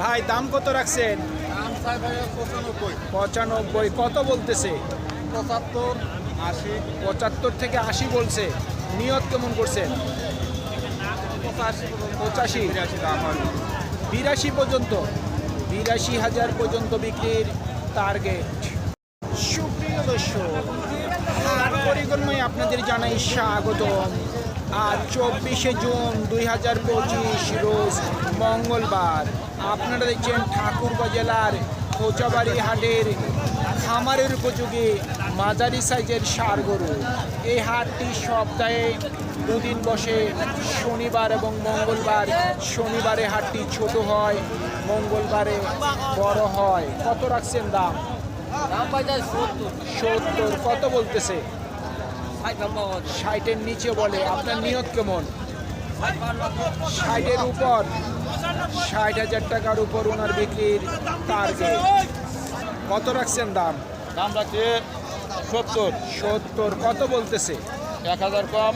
ভাই দাম কত রাখছেন? পঁচানব্বই। কত বলতেছে? পঁচাত্তর আশি। পঁচাত্তর থেকে আশি বলছে। নিয়ত কেমন করছেন? পঁচাশি বিরাশি পর্যন্ত? বিরাশি হাজার পর্যন্ত বিক্রির টার্গেট সুপ্রিয় দর্শক আর পরিকল্পনায় আপনাদের জানাই স্বাগতম। আজ চব্বিশে জুন দুই হাজার পঁচিশ রোজ মঙ্গলবার। আপনারা দেখছেন ঠাকুরগাঁ জেলার খোঁচাবাড়ি হাটের খামারের উপযোগী মাঝারি সাইজের সার গরু। এই হাটটি সপ্তাহে দুদিন বসে শনিবার এবং মঙ্গলবার। শনিবারে হাটটি ছোট হয় মঙ্গলবারে বড় হয়। কত রাখছেন দাম? সত্তর। কত বলতেছে ষাট দাম পাওয়া যায় ষাটের নিচে বলে আপনার নিয়ত কেমন? ষাট ষাটের উপর ষাট হাজার টাকার উপর ওনার বিক্রির টার্গেট কত রাখছেন দাম? দাম রাখছে সত্তর। সত্তর কত বলতেছে? এক হাজার কম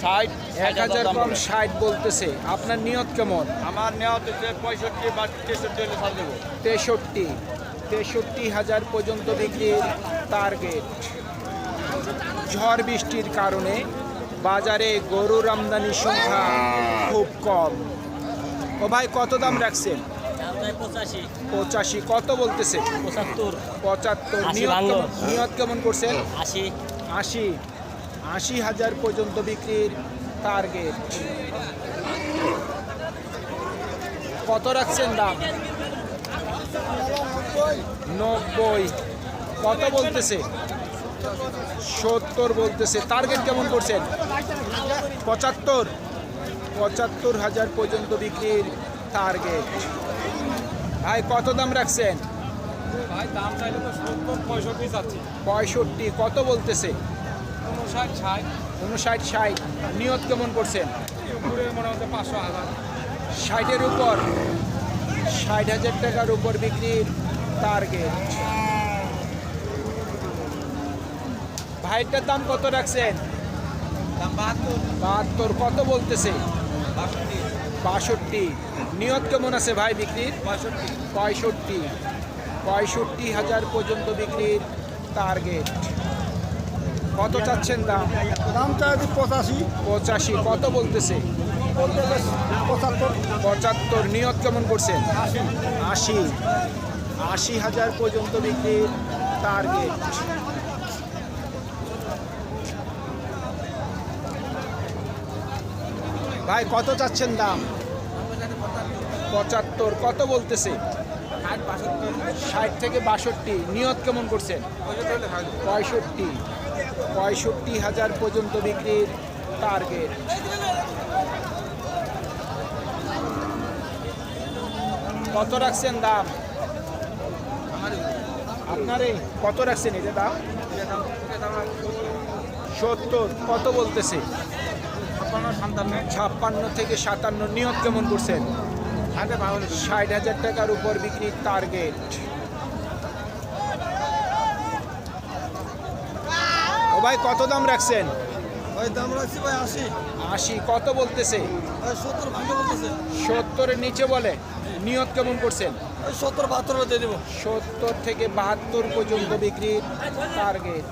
ষাট এক হাজার কম ষাট বলতেছে। আপনার নিয়ত কেমন? আমার নেওয়া হচ্ছে পঁয়ষট্টি বা তেষট্টি হলে ছাড় দেবো। তেষট্টি। তেষট্টি হাজার পর্যন্ত বিক্রির টার্গেট ঝড় বৃষ্টির কারণে বাজারে গরুর আমদানির সংখ্যা খুব কম। ও ভাই কত দাম রাখছেন? পঁচাশি। কত বলতেছে পঁচাত্তর। পঁচাত্তর। নিয়ত কেমন করছেন? আশি। আশি। আশি হাজার পর্যন্ত বিক্রির টার্গেট কত রাখছেন দাম? নব্বই। কত বলতেছে? সত্তর বলতেছে। টার্গেট কেমন করছেন? পঁচাত্তর। পঁচাত্তর হাজার পর্যন্ত বিক্রির টার্গেট ভাই কত দাম রাখছেন? পঁয়ষট্টি কত বলতেছে? উনষাট ষাট। ষাট। নিয়ত কেমন করছেন? ষাটের উপর। ষাট হাজার টাকার উপর বিক্রির টার্গেট ভাইটার দাম কত রাখছেন? বাহাত্তর। কত বলতেছে? বাষট্টি। নিয়ত কেমন আছে ভাই বিক্রির? পঁয়ষট্টি। পঁয়ষট্টি। হাজার পর্যন্ত বিক্রির টার্গেট কত চাচ্ছেন দাম? দাম চাই পঁচাশি। পঁচাশি কত বলতেছে? পঁচাত্তর। পঁচাত্তর নিয়ত কেমন করছেন? আশি। আশি। হাজার পর্যন্ত বিক্রির টার্গেট ভাই, কত চাচ্ছেন দাম? পঁচাত্তর, কত বলতেছে? ষাট থেকে বাষট্টি, নিয়ত কেমন করছেন? পঁয়ষট্টি পঁয়ষট্টি হাজার পর্যন্ত বিক্রির টার্গেট কত রাখছেন দাম? আপনার কত রাখছেন এটা দাম? সত্তর, কত বলতেছে? ছাপ্পান্ন থেকে সাতান্ন নিয়ত কেমন করছেন? ষাট হাজার টাকার উপর বিক্রির টার্গেট ও ভাই কত দাম রাখছেন? ওই দাম রাখছি ভাই আশি। কত বলতেছে? সত্তরের নিচে বলে নিয়ত কেমন করছেন? সত্তর বাহাত্তর হলে দিয়ে দেবো। সত্তর থেকে বাহাত্তর পর্যন্ত বিক্রির টার্গেট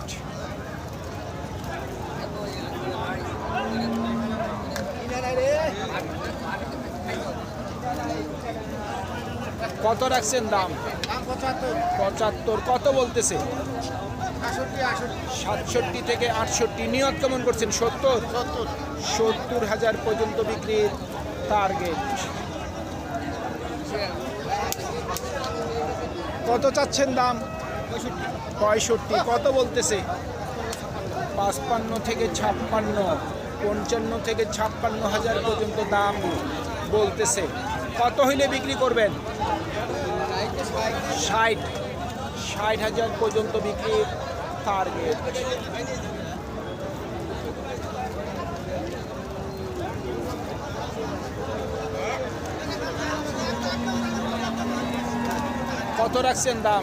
কত রাখছেন দাম? পঁচাত্তর। কত বলতেছে? সাতষট্টি থেকে আটষট্টি নিয়ত কেমন করছেন? সত্তর? সত্তর। হাজার পর্যন্ত বিক্রির টার্গেট কত চাচ্ছেন দাম? পঁয়ষট্টি কত বলতেছে? পাঁচপান্ন থেকে ছাপ্পান্ন পঞ্চান্ন থেকে ছাপ্পান্ন হাজার পর্যন্ত দাম বলতেছে। কত হইলে বিক্রি করবেন? ষাট। ষাট হাজার পর্যন্ত বিক্রির টার্গেট কত রাখছেন দাম?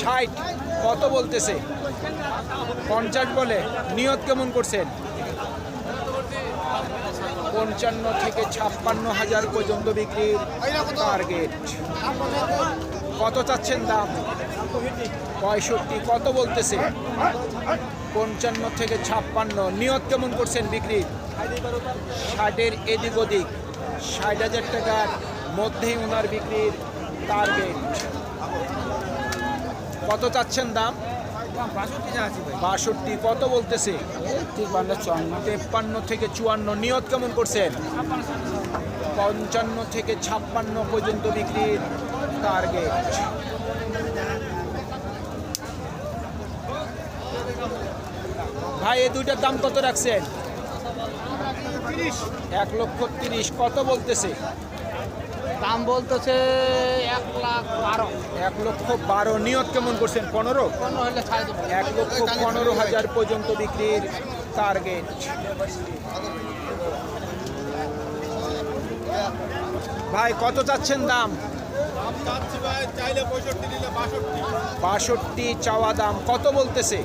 ষাট। কত বলতেছে? পঞ্চাশ বলে। নিয়ত কেমন করছেন? পঞ্চান্ন থেকে ছাপ্পান্ন হাজার পর্যন্ত বিক্রির টার্গেট কত চাচ্ছেন দাম? পঁয়ষট্টি। কত বলতেছে? পঞ্চান্ন থেকে ছাপ্পান্ন। নিয়ত কেমন করছেন বিক্রি? ষাটের এদিক ওদিক। ষাট হাজার টাকার মধ্যেই ওনার বিক্রির টার্গেট কত চাচ্ছেন দাম? বাষট্টি, কত বলতেছে? তেপ্পান্ন থেকে চুয়ান্ন, নিয়ত কেমন করছেন? পঞ্চান্ন থেকে ছাপ্পান্ন পর্যন্ত বিক্রির টার্গেট ভাই, এই দুইটার দাম কত রাখছেন? এক লক্ষ তিরিশ, কত বলতেছে? দাম বলতেছে এক লাখ বারো। এক লক্ষ বারো। নিয়ত কেমন করছেন? পনেরো? এক লক্ষ পনেরো হাজার পর্যন্ত বিক্রির টার্গেট ভাই কত চাচ্ছেন দাম? চাইলে পঁয়ষট্টি বাষট্টি চাওয়া দাম। কত বলতেছে?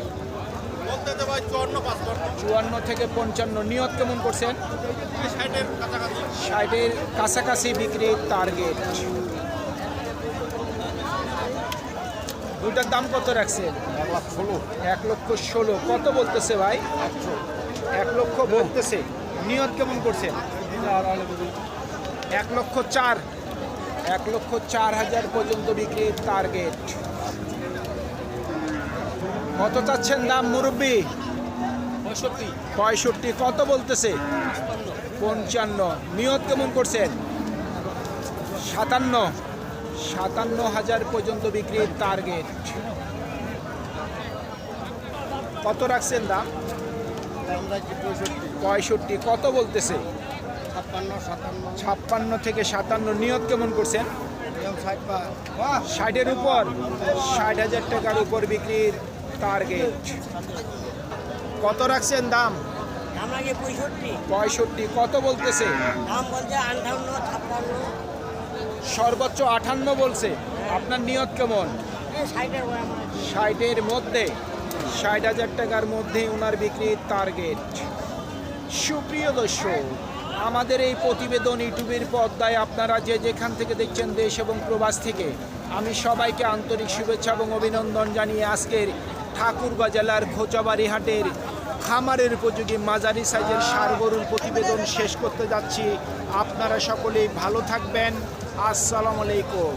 চুয়ান্ন থেকে পঞ্চান্ন নিয়ত কেমন করছেন? ষাটের কাছাকাছি। ষাটের কাছাকাছি বিক্রির টার্গেট দুটার দাম কত রাখছেন? এক লাখ ষোলো। এক লক্ষ ষোলো। কত বলতেছে ভাই? এক লক্ষ বলতেছে। নিয়ত কেমন করছেন? এক লক্ষ চার। এক লক্ষ চার হাজার পর্যন্ত বিক্রির টার্গেট কত চাচ্ছেন দাম মুরব্বী? পঁয়ষট্টি। কত বলতেছে? পঞ্চান্ন। নিয়ত কেমন করছেন? সাতান্ন। সাতান্ন হাজার পর্যন্ত বিক্রির টার্গেট কত রাখছেন দাম? পঁয়ষট্টি। কত বলতেছে? ছাপ্পান্ন থেকে সাতান্ন। নিয়ত কেমন করছেন? ষাটের উপর। ষাট হাজার টাকার উপর বিক্রির টার্গেট কত রাখছেন দাম? পঁয়ষট্টি। কত বলতেছে? সর্বোচ্চ আটান্ন বলছে। আপনার নিয়ত কেমন? ষাটের মধ্যে ষাট হাজার টাকার মধ্যে ওনার বিক্রির টার্গেট সুপ্রিয় দর্শক আমাদের এই প্রতিবেদন ইউটিউবের পর্দায় আপনারা যে যেখান থেকে দেখছেন দেশ এবং প্রবাস থেকে আমি সবাইকে আন্তরিক শুভেচ্ছা এবং অভিনন্দন জানিয়ে আজকের ঠাকুরগাঁ জেলার খোঁচাবাড়ি হাটের খামারের উপযোগী মাঝারি সাইজের সার গরুর প্রতিবেদন শেষ করতে যাচ্ছি। আপনারা সকলেই ভালো থাকবেন। আসসালামু আলাইকুম।